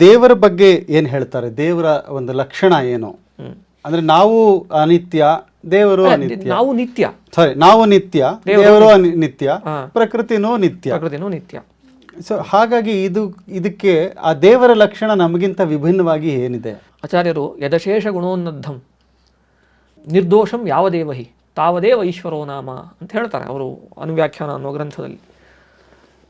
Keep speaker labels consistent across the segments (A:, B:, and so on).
A: ದೇವರ ಬಗ್ಗೆ ಏನು ಹೇಳ್ತಾರೆ? ದೇವರ ಒಂದು ಲಕ್ಷಣ ಏನು? ಅಂದ್ರೆ ನಾವು ಅನಿತ್ಯ ದೇವರು ಅನಿತ್ಯ.
B: ನಾವು ನಿತ್ಯ.
A: ಸಾರಿ ನಾವು ನಿತ್ಯ ದೇವರು ನಿತ್ಯ. ಪ್ರಕೃತಿನೂ ನಿತ್ಯ.
B: ಪ್ರಕೃತಿನೂ ನಿತ್ಯ.
A: ಸೊ ಹಾಗಾಗಿ ಇದು ಇದಕ್ಕೆ ಆ ದೇವರ ಲಕ್ಷಣ ನಮಗಿಂತ ವಿಭಿನ್ನವಾಗಿ ಏನಿದೆ?
B: ಆಚಾರ್ಯರು ಯದಶೇಷ ಗುಣೋನ್ನದ್ಧಂ ನಿರ್ದೋಷಂ ಯಾವ ದೇವಹಿ ತಾವದೇವ ಈಶ್ವರೋ ನಾಮ ಅಂತ ಹೇಳ್ತಾರೆ ಅವರು ಅನುವ್ಯಾಖ್ಯಾನ ಅನ್ನೋ ಗ್ರಂಥದಲ್ಲಿ.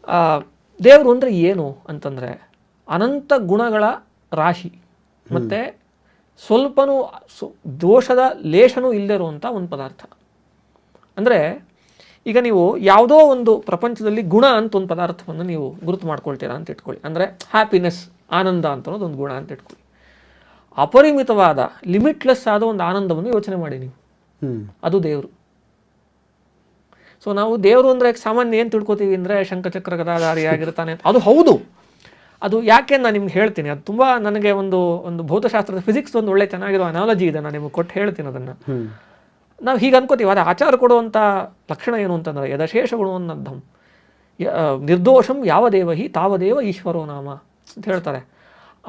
B: ಆ, ದೇವರು ಅಂದರೆ ಏನು ಅಂತಂದರೆ ಅನಂತ ಗುಣಗಳ ರಾಶಿ. ಮತ್ತು ಸ್ವಲ್ಪನೂ ಸು- ದೋಷದ ಲೇಷನೂ ಇಲ್ಲದಿರುವಂಥ ಒಂದು ಪದಾರ್ಥ. ಅಂದರೆ ಈಗ ನೀವು ಯಾವುದೋ ಒಂದು ಪ್ರಪಂಚದಲ್ಲಿ ಗುಣ ಅಂತ ಒಂದು ಪದಾರ್ಥವನ್ನು ನೀವು ಗುರುತು ಮಾಡ್ಕೊಳ್ತೀರಾ ಅಂತ ಇಟ್ಕೊಳ್ಳಿ. ಅಂದರೆ ಹ್ಯಾಪಿನೆಸ್ ಆನಂದ ಅಂತ ಅನ್ನೋದು ಒಂದು ಗುಣ ಅಂತ ಇಟ್ಕೊಳ್ಳಿ. ಅಪರಿಮಿತವಾದ ಲಿಮಿಟ್ಲೆಸ್ ಆದ ಒಂದು ಆನಂದವನ್ನು ಯೋಚನೆ ಮಾಡಿ ನೀವು. ಅದು ದೇವರು. ಸೊ ನಾವು ದೇವರು ಅಂದರೆ ಸಾಮಾನ್ಯ ಏನು ತಿಳ್ಕೊತೀವಿ ಅಂದರೆ ಶಂಕಚಕ್ರ ಗದಾಧಾರಿ ಆಗಿರ್ತಾನೆ ಅಂತ ಅದು ಹೌದು. ಅದು ಯಾಕೆ ನಾನು ನಿಮ್ಗೆ ಹೇಳ್ತೀನಿ. ಅದು ತುಂಬ ನನಗೆ ಒಂದು ಒಂದು ಭೌತಶಾಸ್ತ್ರದ ಫಿಸಿಕ್ಸ್ ಒಂದು ಒಳ್ಳೆ ಚೆನ್ನಾಗಿರೋ ಅನಾಲಜಿ ಇದೆ ನಾನು ನಿಮ್ಗೆ ಕೊಟ್ಟು ಹೇಳ್ತೀನಿ ಅದನ್ನು. ನಾವು ಹೀಗೆ ಅನ್ಕೋತೀವಿ ಆದರೆ ಆಚಾರ ಕೊಡುವಂಥ ಲಕ್ಷಣ ಏನು ಅಂತಂದ್ರೆ ಯದಶೇಷ ಗುಣವನ್ನದ್ದಂ ನಿರ್ದೋಷಂ ಯಾವ ದೇವಹಿ ತಾವದೇವ ಈಶ್ವರೋ ನಾಮ ಅಂತ ಹೇಳ್ತಾರೆ.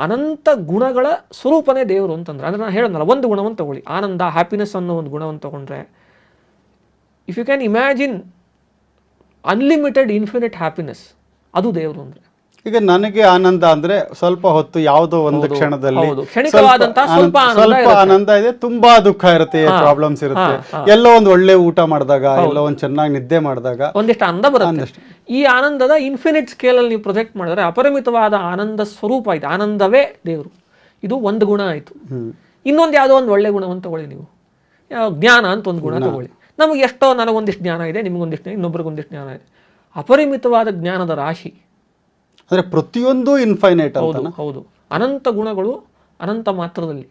B: ಅನಂತ ಗುಣಗಳ ಸ್ವರೂಪನೇ ದೇವರು ಅಂತಂದ್ರೆ ಅಂದರೆ ನಾನು ಹೇಳೋದಲ್ಲ ಒಂದು ಗುಣವನ್ನು ತಗೊಳ್ಳಿ. ಆನಂದ ಹ್ಯಾಪಿನೆಸ್ ಅನ್ನೋ ಒಂದು ಗುಣವನ್ನು ತಗೊಂಡ್ರೆ if you can imagine unlimited infinite happiness ಅದು ದೇವರು ಅಂದರೆ.
A: ಈಗ ನನಗೆ ಆನಂದ ಅಂದ್ರೆ ಸ್ವಲ್ಪ ಹೊತ್ತು ಯಾವುದೋ ಒಂದು ಕ್ಷಣದಲ್ಲಿ
B: ಸ್ವಲ್ಪ
A: ಆನಂದ- ಇದೆ ತುಂಬಾ ದುಃಖ ಇರುತ್ತೆ ಪ್ರಾಬ್ಲಮ್ಸ್ ಇರುತ್ತೆ. ಎಲ್ಲೋ ಒಂದು ಒಳ್ಳೆ ಊಟ ಮಾಡಿದಾಗ ಎಲ್ಲೋ ಒಂದು ಚೆನ್ನಾಗಿ ನಿದ್ದೆ ಮಾಡಿದಾಗ
B: ಒಂದಿಷ್ಟು ಆನಂದ ಬರುತ್ತೆ. ಈ ಆನಂದದ ಇನ್ಫಿನಿಟ್ ಸ್ಕೇಲ್ ಅಲ್ಲಿ ನೀವು ಪ್ರೊಜೆಕ್ಟ್ ಮಾಡಿದ್ರೆ ಅಪರಿಮಿತವಾದ ಆನಂದ ಸ್ವರೂಪ ಇದೆ. ಆನಂದವೇ ದೇವರು. ಇದು ಒಂದು ಗುಣ ಆಯ್ತು. ಇನ್ನೊಂದು ಯಾವುದೋ ಒಂದು ಒಳ್ಳೆ ಗುಣವನ್ನು ತಗೊಳ್ಳಿ ನೀವು. ಜ್ಞಾನ ಅಂತ ಒಂದು ಗುಣ ತಗೊಳ್ಳಿ. ನಮಗೆ ಎಷ್ಟೋ ನನಗೊಂದಿಷ್ಟು ಜ್ಞಾನ ಇದೆ ನಿಮಗೊಂದಿಷ್ಟು ಇನ್ನೊಬ್ರಿಗೊಂದಿಷ್ಟು ಜ್ಞಾನ ಇದೆ. ಅಪರಿಮಿತವಾದ ಜ್ಞಾನದ ರಾಶಿ
A: ಅಂದ್ರೆ ಪ್ರತಿಯೊಂದು ಇನ್ಫೈನೈಟ್
B: ಹೌದು ಹೌದು. ಅನಂತ ಗುಣಗಳು ಅನಂತ ಮಾತ್ರದಲ್ಲಿ.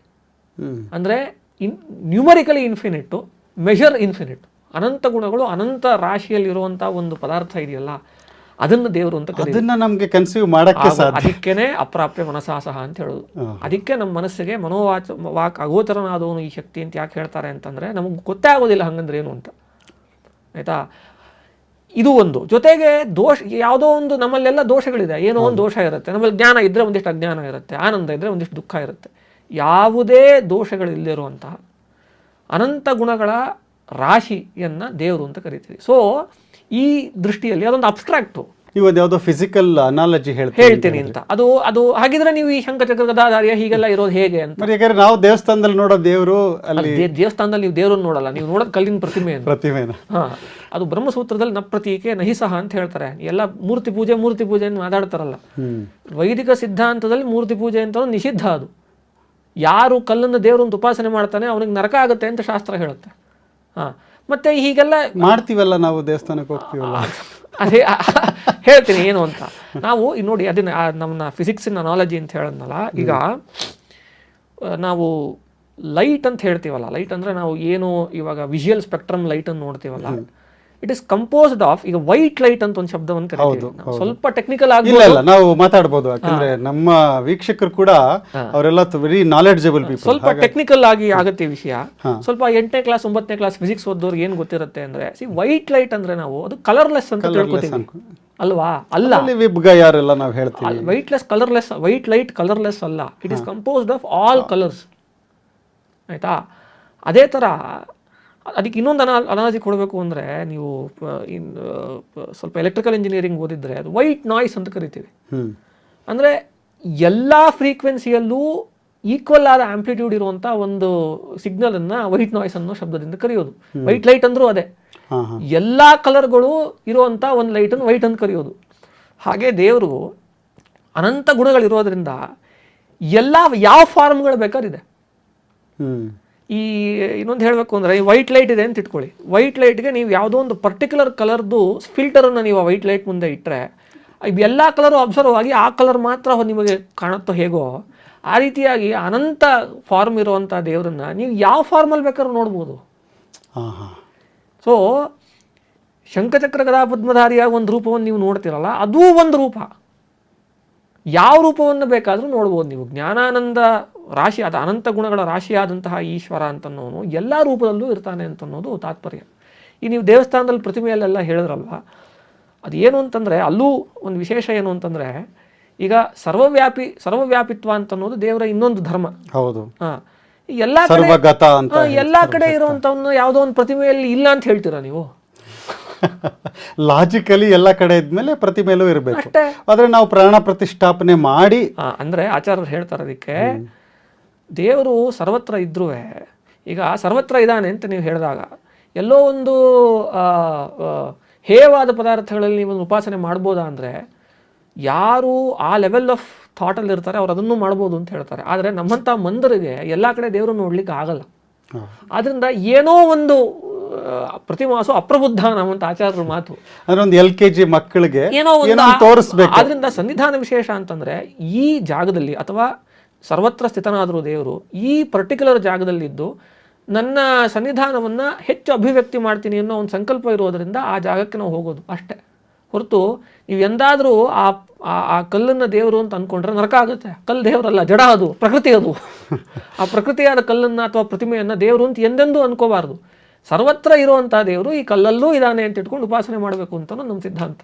B: ಅಂದ್ರೆ in numerically infinite measure infinite ಅನಂತ ಗುಣಗಳು ಅನಂತ ರಾಶಿಯಲ್ಲಿರುವಂಥ ಒಂದು ಪದಾರ್ಥ ಇದೆಯಲ್ಲ ಅದನ್ನು ದೇವರು ಅಂತ
A: ಅದನ್ನ ನಮ್ಗೆ ಕನ್ಸೀವ್ ಮಾಡಕ್ಕೆ
B: ಅದಕ್ಕೇನೆ ಅಪ್ರಾಪ್ಯ ಮನಸಾಸಹ ಅಂತ ಹೇಳೋದು. ಅದಕ್ಕೆ ನಮ್ಮ ಮನಸ್ಸಿಗೆ ಮನೋವಾಚ ವಾಕ್ ಅಗೋಚರನಾದವನು ಈ ಶಕ್ತಿ ಅಂತ ಯಾಕೆ ಹೇಳ್ತಾರೆ ಅಂತಂದ್ರೆ ನಮಗೆ ಗೊತ್ತೇ ಆಗೋದಿಲ್ಲ ಹಂಗಂದ್ರೆ ಏನು ಅಂತ. ಆಯ್ತಾ? ಇದು ಒಂದು. ಜೊತೆಗೆ ದೋಷ ಯಾವುದೋ ಒಂದು ನಮ್ಮಲ್ಲೆಲ್ಲ ದೋಷಗಳಿದೆ. ಏನೋ ಒಂದು ದೋಷ ಇರುತ್ತೆ. ನಮ್ಮಲ್ಲಿ ಜ್ಞಾನ ಇದ್ದರೆ ಒಂದಿಷ್ಟು ಅಜ್ಞಾನ ಇರುತ್ತೆ. ಆನಂದ ಇದ್ದರೆ ಒಂದಿಷ್ಟು ದುಃಖ ಇರುತ್ತೆ. ಯಾವುದೇ ದೋಷಗಳಿಲ್ಲದಿರುವಂತಹ ಅನಂತ ಗುಣಗಳ ರಾಶಿಯನ್ನ ದೇವರು ಅಂತ ಕರಿತೀವಿ. ಸೊ ಈ ದೃಷ್ಟಿಯಲ್ಲಿ ಅದೊಂದು ಅಬ್ಸ್ಟ್ರಾಕ್ಟು
A: ನೀವು ಯಾವುದೋ ಫಿಸಿಕಲ್ ಅನಾಲಜಿ
B: ಹೇಳ್ತೀನಿ ಅಂತ ಅದು ಅದು ಹಾಗಿದ್ರೆ ನೀವು ಈ ಶಂಖಚಕ್ರ ಗದಾಧಾರ್ಯ ಹೀಗೆಲ್ಲ ಇರೋದು ಹೇಗೆ ಅಂತ?
A: ಯಾಕಂದ್ರೆ ನಾವು ದೇವಸ್ಥಾನದಲ್ಲಿ ನೋಡೋ ದೇವರು ಅಲ್ಲಿ
B: ದೇವಸ್ಥಾನದಲ್ಲಿ ನೀವು ದೇವರನ್ನು ನೋಡಲ್ಲ ನೀವು ನೋಡೋದು ಕಲ್ಲಿನ ಪ್ರತಿಮೆ
A: ಪ್ರತಿಮೆನ?
B: ಹಾ ಅದು ಬ್ರಹ್ಮಸೂತ್ರದಲ್ಲಿ ಪ್ರತೀಕೆ ನಹಿಸಹ ಅಂತ ಹೇಳ್ತಾರೆ. ಎಲ್ಲ ಮೂರ್ತಿ ಪೂಜೆ ಮೂರ್ತಿ ಪೂಜೆ ಅಂತ ಮಾತಾಡ್ತಾರಲ್ಲ. ವೈದಿಕ ಸಿದ್ಧಾಂತದಲ್ಲಿ ಮೂರ್ತಿ ಪೂಜೆ ಅಂತ ನಿಷಿದ್ಧ ಅದು. ಯಾರು ಕಲ್ಲನ್ನು ದೇವರನ್ನು ಉಪಾಸನೆ ಮಾಡ್ತಾನೆ ಅವನಿಗೆ ನರಕ ಆಗುತ್ತೆ ಅಂತ ಶಾಸ್ತ್ರ ಹೇಳುತ್ತೆ. ಹಾ ಮತ್ತೆ ಹೀಗೆಲ್ಲ
A: ಮಾಡ್ತೀವಲ್ಲ ನಾವು ದೇವಸ್ಥಾನಕ್ಕೆ ಹೋಗ್ತೀವಲ್ಲ?
B: ಅದೇ ಹೇಳ್ತೀನಿ ಏನು ಅಂತ. ನಾವು ಈಗ ನೋಡಿ ಅದನ್ನ ನಮ್ಮ ನಮ್ಮನ್ನ ಫಿಸಿಕ್ಸಿನ ನಾಲೆಜಿ ಅಂತ ಹೇಳೋದ್ನಲ್ಲ ಈಗ ನಾವು ಲೈಟ್ ಅಂತ ಹೇಳ್ತೀವಲ್ಲ ಲೈಟ್ ಅಂದ್ರೆ ನಾವು ಏನು ಇವಾಗ ವಿಜುವಲ್ ಸ್ಪೆಕ್ಟ್ರಮ್ ಲೈಟ್ ಅನ್ನು ನೋಡ್ತೀವಲ್ಲ ಇಟ್ ಇಸ್ ಕಂಪೋಸ್ಡ್ ಆಫ್ ಈಗ ವೈಟ್ ಲೈಟ್ ಅಂತ ಒಂದು ಶಬ್ದವನ್ನು ಕರೀತೀವಿ ನಾವು. ಸ್ವಲ್ಪ ಟೆಕ್ನಿಕಲ್ ಆಗಿ
A: ಇಲ್ಲ ಇಲ್ಲ ನಾವು ಮಾತಾಡಬಹುದು ಯಾಕಂದ್ರೆ ನಮ್ಮ ವೀಕ್ಷಕರು ಕೂಡ ಅವರೆಲ್ಲ ವೆರಿ ನಾಲೆಡ್ಜಬಲ್ ಪೀಪಲ್
B: ಸ್ವಲ್ಪ ಟೆಕ್ನಿಕಲ್ ಆಗಿ ಆಗುತ್ತೆ ವಿಷಯ. ಸ್ವಲ್ಪ ಎಂಟನೇ ಕ್ಲಾಸ್ ಒಂಬತ್ತನೇ ಕ್ಲಾಸ್ ಫಿಸಿಕ್ಸ್ ಓದೋರ್ಗೆ ಏನು ಗೊತ್ತಿರುತ್ತೆ ಅಂದ್ರೆ ಸಿ ವೈಟ್ ಲೈಟ್ ಅಂದ್ರೆ ನಾವು ಅದು ಕಲರ್ಲೆಸ್ ಅಂತ ತಿಳ್ಕೊತೀವಿ. ಅಲ್ವಾ? ಅಲ್ಲ.
A: ವಿಬ್ಗ ಯಾರೆಲ್ಲ ನಾವು ಹೇಳ್ತೀವಿ?
B: Whiteless colourless white light colourless ಅಲ್ಲ. It is composed of all colours ಆಯ್ತಾ? ಅದೇ ಥರ ಅದಕ್ಕೆ ಇನ್ನೊಂದು ಅನಾ ಅನಾಲಜಿ ಕೊಡಬೇಕು ಅಂದರೆ ನೀವು ಸ್ವಲ್ಪ ಎಲೆಕ್ಟ್ರಿಕಲ್ ಇಂಜಿನಿಯರಿಂಗ್ ಓದಿದ್ರೆ ಅದು ವೈಟ್ ನಾಯ್ಸ್ ಅಂತ ಕರಿತೀವಿ. ಅಂದರೆ ಎಲ್ಲ ಫ್ರೀಕ್ವೆನ್ಸಿಯಲ್ಲೂ ಈಕ್ವಲ್ ಆದ ಆಂಪ್ಲಿಟ್ಯೂಡ್ ಇರುವಂಥ ಒಂದು ಸಿಗ್ನಲನ್ನು ವೈಟ್ ನಾಯ್ಸ್ ಅನ್ನೋ ಶಬ್ದದಿಂದ ಕರೆಯೋದು. ವೈಟ್ ಲೈಟ್ ಅಂದರೂ ಅದೇ. ಎಲ್ಲ ಕಲರ್ಗಳು ಇರುವಂಥ ಒಂದು ಲೈಟನ್ನು ವೈಟ್ ಅಂತ ಕರೆಯೋದು. ಹಾಗೆ ದೇವರು ಅನಂತ ಗುಣಗಳಿರೋದ್ರಿಂದ ಎಲ್ಲ ಯಾವ ಫಾರ್ಮ್ಗಳು ಬೇಕಾದಿದೆ ಈ ಇನ್ನೊಂದು ಹೇಳಬೇಕು ಅಂದರೆ ಈ ವೈಟ್ ಲೈಟ್ ಇದೆ ಅಂತ ಇಟ್ಕೊಳ್ಳಿ. ವೈಟ್ ಲೈಟ್ಗೆ ನೀವು ಯಾವುದೋ ಒಂದು ಪರ್ಟಿಕ್ಯುಲರ್ ಕಲರ್ದು ಫಿಲ್ಟರನ್ನು ನೀವು ಆ ವೈಟ್ ಲೈಟ್ ಮುಂದೆ ಇಟ್ಟರೆ ಎಲ್ಲ ಕಲರು ಅಬ್ಸರ್ವ್ ಆಗಿ ಆ ಕಲರ್ ಮಾತ್ರ ನಿಮಗೆ ಕಾಣುತ್ತೋ ಹೇಗೋ ಆ ರೀತಿಯಾಗಿ ಅನಂತ ಫಾರ್ಮ್ ಇರುವಂಥ ದೇವರನ್ನು ನೀವು ಯಾವ ಫಾರ್ಮಲ್ಲಿ ಬೇಕಾದ್ರೂ ನೋಡ್ಬೋದು.
A: ಹಾಂ ಹಾಂ.
B: ಸೊ ಶಂಖಚಕ್ರ ಗದಾ ಪದ್ಮಧಾರಿಯಾಗಿ ಒಂದು ರೂಪವನ್ನು ನೀವು ನೋಡ್ತಿರಲ್ಲ ಅದೂ ಒಂದು ರೂಪ. ಯಾವ ರೂಪವನ್ನು ಬೇಕಾದರೂ ನೋಡ್ಬೋದು ನೀವು. ಜ್ಞಾನಾನಂದ ರಾಶಿ ಅದು ಅನಂತ ಗುಣಗಳ ರಾಶಿಯಾದಂತಹ ಈಶ್ವರ ಅಂತನ್ನೋನು ಎಲ್ಲ ರೂಪದಲ್ಲೂ ಇರ್ತಾನೆ ಅಂತನ್ನೋದು ತಾತ್ಪರ್ಯ. ಈ ನೀವು ದೇವಸ್ಥಾನದಲ್ಲಿ ಪ್ರತಿಮೆಯಲ್ಲೆಲ್ಲ ಹೇಳಿದ್ರಲ್ವ? ಅದು ಏನು ಅಂತಂದರೆ ಅಲ್ಲೂ ಒಂದು ವಿಶೇಷ ಏನು ಅಂತಂದರೆ ಈಗ ಸರ್ವವ್ಯಾಪಿ ಸರ್ವವ್ಯಾಪಿತ್ವ ಅಂತ ಅನ್ನೋದು ದೇವರ ಇನ್ನೊಂದು ಧರ್ಮ.
A: ಹೌದು.
B: ಹಾ ಎಲ್ಲಾ ಕಡೆ ಎಲ್ಲಾ ಕಡೆ ಇರುವಂತವನ್ನ ಯಾವುದೋ ಒಂದು ಪ್ರತಿಮೆಯಲ್ಲಿ ಇಲ್ಲ ಅಂತ ಹೇಳ್ತೀರಾ ನೀವು?
A: ಲಾಜಿಕಲಿ ಎಲ್ಲ ಕಡೆ ಇದ್ಮೇಲೆ ಪ್ರತಿಮೆಲೂ ಇರಬೇಕು. ಆದ್ರೆ ನಾವು ಪ್ರಾಣ ಪ್ರತಿಷ್ಠಾಪನೆ ಮಾಡಿ
B: ಅಂದ್ರೆ ಆಚಾರ್ಯರು ಹೇಳ್ತಾರೆ ಅದಕ್ಕೆ ದೇವರು ಸರ್ವತ್ರ ಇದ್ರೂ ಈಗ ಸರ್ವತ್ರ ಇದ್ದಾನೆ ಅಂತ ನೀವು ಹೇಳಿದಾಗ ಎಲ್ಲೋ ಒಂದು ಹೇಯವಾದ ಪದಾರ್ಥಗಳಲ್ಲಿ ನೀವು ಒಂದು ಉಪಾಸನೆ ಮಾಡ್ಬೋದಾ ಅಂದ್ರೆ ಯಾರು ಆ ಲೆವೆಲ್ ಆಫ್ ಥಾಟಲ್ಲಿ ಇರ್ತಾರೆ ಅವ್ರು ಅದನ್ನು ಮಾಡ್ಬೋದು ಅಂತ ಹೇಳ್ತಾರೆ ಆದರೆ ನಮ್ಮಂಥ ಮಂದರಿಗೆ ಎಲ್ಲ ಕಡೆ ದೇವರು ನೋಡ್ಲಿಕ್ಕೆ ಆಗಲ್ಲ. ಆದ್ರಿಂದ ಏನೋ ಒಂದು ಪ್ರತಿಮಾಸು ಅಪ್ರಬುದ್ಧ ನಮ್ಮಂತ ಆಚಾರ್ಯರ ಮಾತು.
A: ಅದೊಂದು ಎಲ್ ಕೆ ಜಿ ಮಕ್ಕಳಿಗೆ
B: ಏನೋ
A: ತೋರಿಸ್ಬೇಕು.
B: ಆದ್ರಿಂದ ಸನ್ನಿಧಾನ ವಿಶೇಷ ಅಂತಂದ್ರೆ ಈ ಜಾಗದಲ್ಲಿ ಅಥವಾ ಸರ್ವತ್ರ ಸ್ಥಿತನಾದರೂ ದೇವರು ಈ ಪರ್ಟಿಕ್ಯುಲರ್ ಜಾಗದಲ್ಲಿದ್ದು ನನ್ನ ಸನ್ನಿಧಾನವನ್ನ ಹೆಚ್ಚು ಅಭಿವ್ಯಕ್ತಿ ಮಾಡ್ತೀನಿ ಅನ್ನೋ ಒಂದು ಸಂಕಲ್ಪ ಇರೋದ್ರಿಂದ ಆ ಜಾಗಕ್ಕೆ ನಾವು ಹೋಗೋದು ಅಷ್ಟೇ. ಹೊರತು ನೀವು ಎಂದಾದರೂ ಆ ಆ- ಆ ಕಲ್ಲನ್ನ ದೇವರು ಅಂತ ಅನ್ಕೊಂಡ್ರೆ ನರಕ ಆಗುತ್ತೆ. ಕಲ್ಲು ದೇವರಲ್ಲ ಜಡ ಅದು ಪ್ರಕೃತಿ ಅದು. ಆ ಪ್ರಕೃತಿಯಾದ ಕಲ್ಲನ್ನ ಅಥವಾ ಪ್ರತಿಮೆಯನ್ನು ದೇವರು ಅಂತ ಎಂದೆಂದೂ ಅನ್ಕೋಬಾರ್ದು. ಸರ್ವತ್ರ ಇರುವಂಥ ದೇವರು ಈ ಕಲ್ಲಲ್ಲೂ ಇದ್ದಾನೆ ಅಂತ ಇಟ್ಕೊಂಡು ಉಪಾಸನೆ ಮಾಡಬೇಕು ಅಂತ ನಮ್ಮ ಸಿದ್ಧಾಂತ.